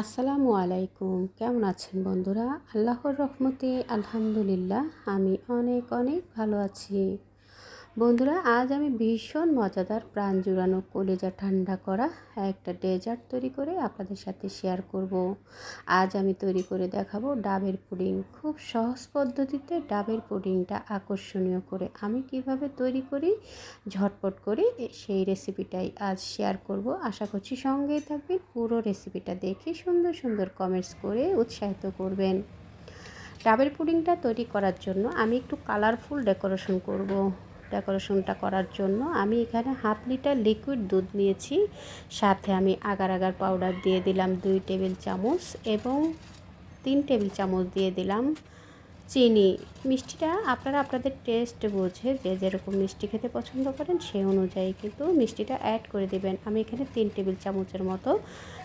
আসসালামু আলাইকুম। কেমন আছেন বন্ধুরা? আল্লাহর রহমতে আলহামদুলিল্লাহ আমি অনেক অনেক ভালো আছি। বন্ধুরা, আজ আমি ভীষণ মজাদার প্রাণ জুড়ানো কলেজা ঠান্ডা করা একটা ডেজার্ট তৈরি করে আপনাদের সাথে শেয়ার করব। আজ আমি তৈরি করে দেখাবো ডাবের পুডিং। খুব সহজ পদ্ধতিতে ডাবের পুডিংটা আকর্ষণীয় করে আমি কীভাবে তৈরি করি, ঝটপট করে সেই রেসিপিটাই আজ শেয়ার করব। আশা করছি সঙ্গেই থাকবেন, পুরো রেসিপিটা দেখে সুন্দর সুন্দর কমেন্টস করে উৎসাহিত করবেন। ডাবের পুডিংটা তৈরি করার জন্য আমি একটু কালারফুল ডেকোরেশন করব। ডেকোরেশনটা করার জন্য আমি এখানে হাফ লিটার লিকুইড দুধ নিয়েছি। সাথে আমি আগার আগার পাউডার দিয়ে দিলাম দুই টেবিল চামচ এবং তিন টেবিল চামচ দিয়ে দিলাম চিনি। মিষ্টিটা আপনারা আপনাদের টেস্ট বুঝে যে যেরকম মিষ্টি খেতে পছন্দ করেন সেই অনুযায়ী কিন্তু মিষ্টিটা অ্যাড করে দেবেন। আমি এখানে তিন টেবিল চামচের মতো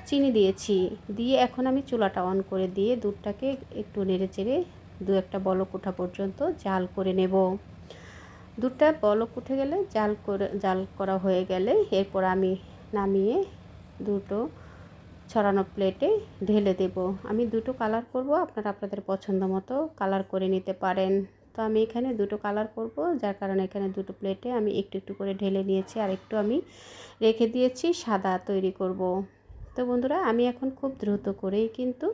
চিনি দিয়েছি। দিয়ে এখন আমি চুলাটা অন করে দিয়ে দুধটাকে একটু নেড়ে চেড়ে দু একটা বলক ওঠা পর্যন্ত জাল করে নেব। দুধটা বলক উঠে গেলে জাল করে, জাল করা হয়ে গেলে এরপর আমি নামিয়ে দুটো ছড়ানো প্লেটে ঢেলে দেব। আমি দুটো কালার করব, আপনারা আপনাদের পছন্দ মতো কালার করে নিতে পারেন। তো আমি এখানে দুটো কালার করব, যার কারণে এখানে দুটো প্লেটে আমি একটু একটু করে ঢেলে নিয়েছি আর একটু আমি রেখে দিয়েছি, সাদা তৈরি করব। তো বন্ধুরা, আমি এখন খুব দ্রুত করেই কিন্তু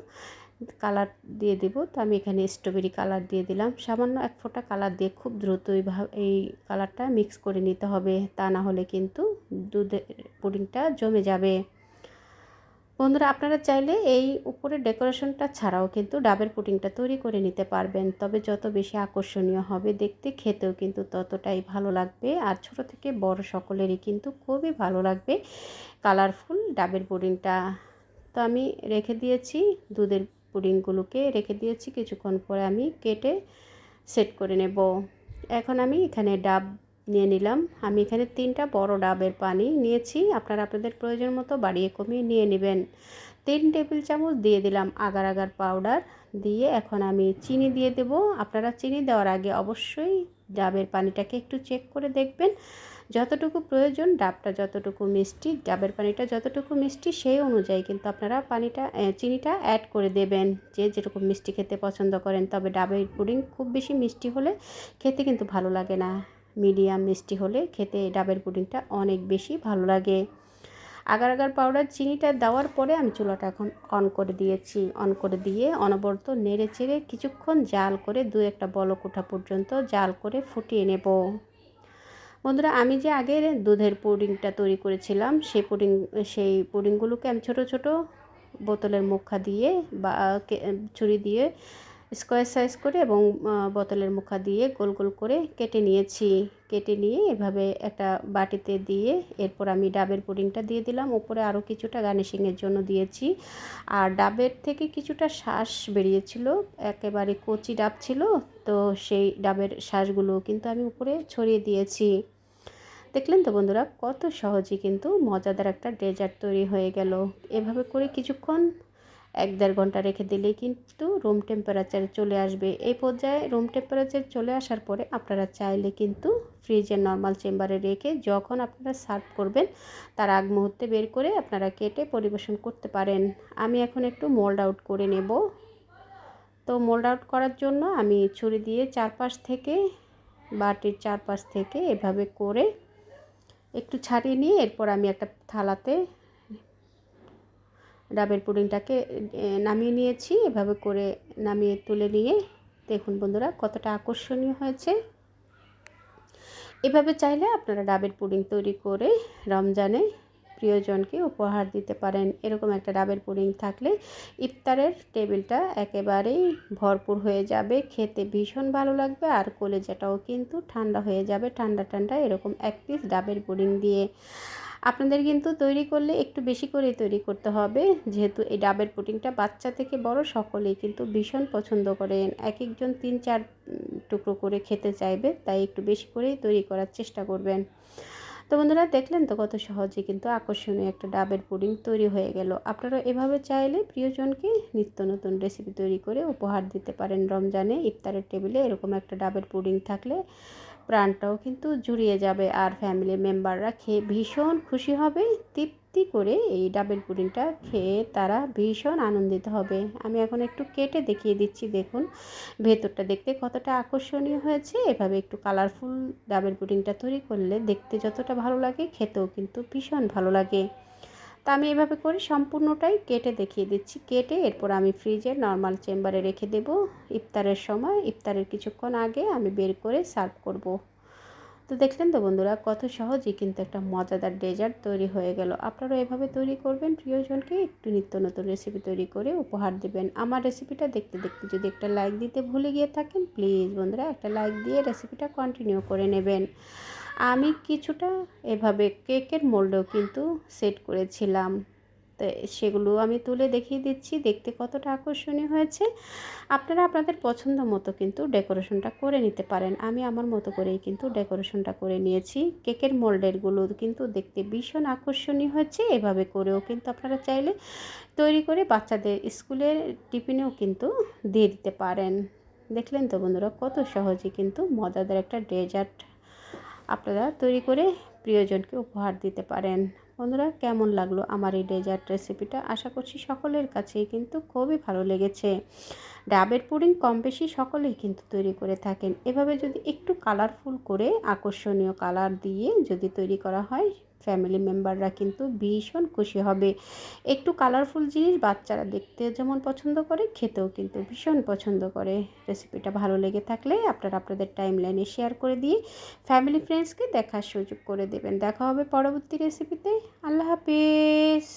কালার দিয়ে দেব। তো আমি এখানে স্ট্রবেরি কালার দিয়ে দিলাম। সামান্য এক ফোঁটা কালার দিয়ে খুব দ্রুত এই কালারটা মিক্স করে নিতে হবে। তা না হলে কিন্তু দুধের পুডিংটা জমে যাবে। বন্ধুরা, আপনারা চাইলে এই উপরে ডেকোরেশনটা ছাড়াও কিন্তু ডাবের পুডিংটা তৈরি করে নিতে পারবেন। তবে যত বেশি আকর্ষণীয় হবে দেখতে, খেতেও কিন্তু ততটাই ভালো লাগবে। আর ছোট থেকে বড় সকলেরই কিন্তু খুবই ভালো লাগবে কালারফুল ডাবের পুডিংটা। তো আমি রেখে দিয়েছি দুধের পুডিংগুলোকে রেখে দিয়েছি। কিছুক্ষণ পরে আমি কেটে সেট করে নেব। এখন আমি এখানে ডাব নিয়ে নিলাম। আমি এখানে তিনটা বড় ডাবের পানি নিয়েছি। আপনারা আপনাদের প্রয়োজন মতো বাড়িয়ে কমিয়ে নিয়ে নেবেন। তিন টেবিল চামচ দিয়ে দিলাম আগার আগার পাউডার। দিয়ে এখন আমি চিনি দিয়ে দেব। আপনারা চিনি দেওয়ার আগে অবশ্যই ডাবের পানিটাকে একটু চেক করে দেখবেন। যতটুকু প্রয়োজন ডাবটা যতটুকু মিষ্টি, ডাবের পানিটা যতটুকু মিষ্টি, সেই অনুযায়ী কিন্তু আপনারা পানিটা চিনিটা অ্যাড করে দেবেন। যে যেরকম মিষ্টি খেতে পছন্দ করেন, তবে ডাবের পুডিং খুব বেশি মিষ্টি হলে খেতে কিন্তু ভালো লাগে না। মিডিয়াম মিষ্টি হলে খেতে ডাবের পুডিংটা অনেক বেশি ভালো লাগে। আগার আগার পাউডার চিনিটা দেওয়ার পরে আমি চুলাটা এখন অন করে দিয়েছি। অন করে দিয়ে অনবরত নেড়ে চেড়ে কিছুক্ষণ জাল করে দু একটা বলক ওঠা পর্যন্ত জাল করে ফুটিয়ে নেব। বন্ধুরা, আমি যে আগের দুধের পুডিংটা তৈরি করেছিলাম, সেই পুডিং, সেই পুডিংগুলোকে আমি ছোট ছোট বোতলের মুখা দিয়ে বা ছুরি দিয়ে স্কোয়ার সাইজ করে এবং বোতলের মুখা দিয়ে গোল গোল করে কেটে নিয়েছি। কেটে নিয়ে এভাবে একটা বাটিতে দিয়ে এরপর আমি ডাবের পুডিংটা দিয়ে দিলাম। উপরে আরও কিছুটা গার্নিশিংয়ের জন্য দিয়েছি। আর ডাবের থেকে কিছুটা শ্বাস বেরিয়েছিল, একেবারে কচি ডাব ছিল তো সেই ডাবের শ্বাসগুলো কিন্তু আমি উপরে ছড়িয়ে দিয়েছি। দেখলেন তো বন্ধুরা, কত সহজে কিন্তু মজাদার একটা ডেজার্ট তৈরি হয়ে গেল। এভাবে করে কিছুক্ষণ, এক দেড় ঘণ্টা রেখে দিলেই কিন্তু রুম টেম্পারেচারে চলে আসবে। এই পর্যায়ে রুম টেম্পারেচার চলে আসার পরে আপনারা চাইলে কিন্তু ফ্রিজের নর্মাল চেম্বারে রেখে যখন আপনারা সার্ভ করবেন, তার আগ মুহূর্তে বের করে আপনারা কেটে পরিবেশন করতে পারেন। আমি এখন একটু মোল্ড আউট করে নেব। তো মোল্ড আউট করার জন্য আমি ছুরি দিয়ে চারপাশ থেকে, বাটির চারপাশ থেকে এভাবে করে একটু ছাড়িয়ে নিয়ে এরপর আমি একটা থালাতে ডাবের পুডিংটাকে নামিয়ে নিয়েছি। এভাবে করে নামিয়ে তুলে নিয়ে, দেখুন বন্ধুরা কতটা আকর্ষণীয় হয়েছে। এভাবে চাইলে আপনারা ডাবের পুডিং তৈরি করে রমজানে প্রিয়জনকে উপহার দিতে পারেন। এরকম একটা ডাবের পুডিং থাকলে ইফতারের টেবিলটা একেবারেই ভরপুর হয়ে যাবে। খেতে ভীষণ ভালো লাগবে আর কলেজাটাও কিন্তু ঠান্ডা হয়ে যাবে। ঠান্ডা ঠান্ডা এরকম এক পিস ডাবের পুডিং দিয়ে। আপনাদের কিন্তু তৈরি করলে একটু বেশি করে তৈরি করতে হবে। যেহেতু এই ডাবের পুটিংটা বাচ্চা থেকে বড়, সকলেই কিন্তু ভীষণ পছন্দ করেন। এক একজন তিন চার টুকরো করে খেতে চাইবে, তাই একটু বেশি করেই তৈরি করার চেষ্টা করবেন। তো বন্ধুরা দেখলেন তো কত সহজে কিন্তু আকর্ষণীয় একটা ডাবের পুডিং তৈরি হয়ে গেল। আপনারা এভাবে চাইলে প্রিয়জনকে নিত্য নতুন রেসিপি তৈরি করে উপহার দিতে পারেন। রমজানে ইফতারের টেবিলে এরকম একটা ডাবের পুডিং থাকলে প্রাণটাও কিন্তু জুড়িয়ে যাবে আর ফ্যামিলি মেম্বাররা খেয়ে ভীষণ খুশি হবে, তৃপ্তি তৃপ্তি করে এই ডাবের পুডিংটা খেয়ে তারা ভীষণ আনন্দিত হবে। আমি এখন একটু কেটে দেখিয়ে দিচ্ছি, দেখুন। ভেতরটা দেখতে কতটা আকর্ষণীয় হয়েছে। এভাবে একটু কালারফুল ডাবের পুডিংটা তৈরি করলে দেখতে যতটা ভালো লাগে, খেতেও কিন্তু ভীষণ ভালো লাগে। তা আমি এভাবে করে সম্পূর্ণটাই কেটে দেখিয়ে দিচ্ছি। কেটে এরপর আমি ফ্রিজে নর্মাল চেম্বারে রেখে দেব। ইফতারের সময়, ইফতারের কিছুক্ষণ আগে আমি বের করে সার্ভ করব। তো দেখলেন তো বন্ধুরা, কত সহজেই কিন্তু একটা মজাদার ডেজার্ট তৈরি হয়ে গেল। আপনারাও এভাবে তৈরি করবেন, প্রিয়জনকে একটু নিত্য নতুন রেসিপি তৈরি করে উপহার দেবেন। আমার রেসিপিটা দেখতে দেখতে যদি একটা লাইক দিতে ভুলে গিয়ে থাকেন প্লিজ বন্ধুরা, একটা লাইক দিয়ে রেসিপিটা কন্টিনিউ করে নেবেন। আমি কিছুটা এভাবে কেকের মোল্ডেও কিন্তু সেট করেছিলাম। তো সেগুলো আমি তুলে দেখিয়ে দিচ্ছি। দেখতে কতটা আকর্ষণীয় হয়েছে। আপনারা আপনাদের পছন্দ মতো কিন্তু ডেকোরেশনটা করে নিতে পারেন। আমি আমার মতো করেই কিন্তু ডেকোরেশনটা করে নিয়েছি। কেকের মোল্ডেরগুলো কিন্তু দেখতে ভীষণ আকর্ষণীয় হয়েছে। এভাবে করেও কিন্তু আপনারা চাইলে তৈরি করে বাচ্চাদের স্কুলের টিফিনেও কিন্তু দিয়ে দিতে পারেন। দেখলেন তো বন্ধুরা, কত সহজে কিন্তু মজাদার একটা ডেজার্ট আপনারা তৈরি করে প্রিয়জনকে উপহার দিতে পারেন। বন্ধুরা, কেমন লাগল আমার এই ডেজার্ট রেসিপিটা আশা করছি সকলের কাছেই কিন্তু খুবই ভালো লেগেছে। ডাবের পুডিং কম বেশি সকলেই কিন্তু তৈরি করে থাকেন। এভাবে যদি একটু কালারফুল করে আকর্ষণীয় কালার দিয়ে যদি তৈরি করা হয় ফ্যামিলি মেম্বাররা কিন্তু ভীষণ খুশি হবে। একটু কালারফুল জিনিস বাচ্চারা দেখতে যেমন পছন্দ করে, খেতেও কিন্তু ভীষণ পছন্দ করে। রেসিপিটা ভালো লেগে থাকলে আপনারা আপনাদের টাইম লাইনে শেয়ার করে দিয়ে ফ্যামিলি ফ্রেন্ডসকে দেখার সুযোগ করে দেবেন। দেখা হবে পরবর্তী রেসিপিতে আল্লাহ হাফিজ!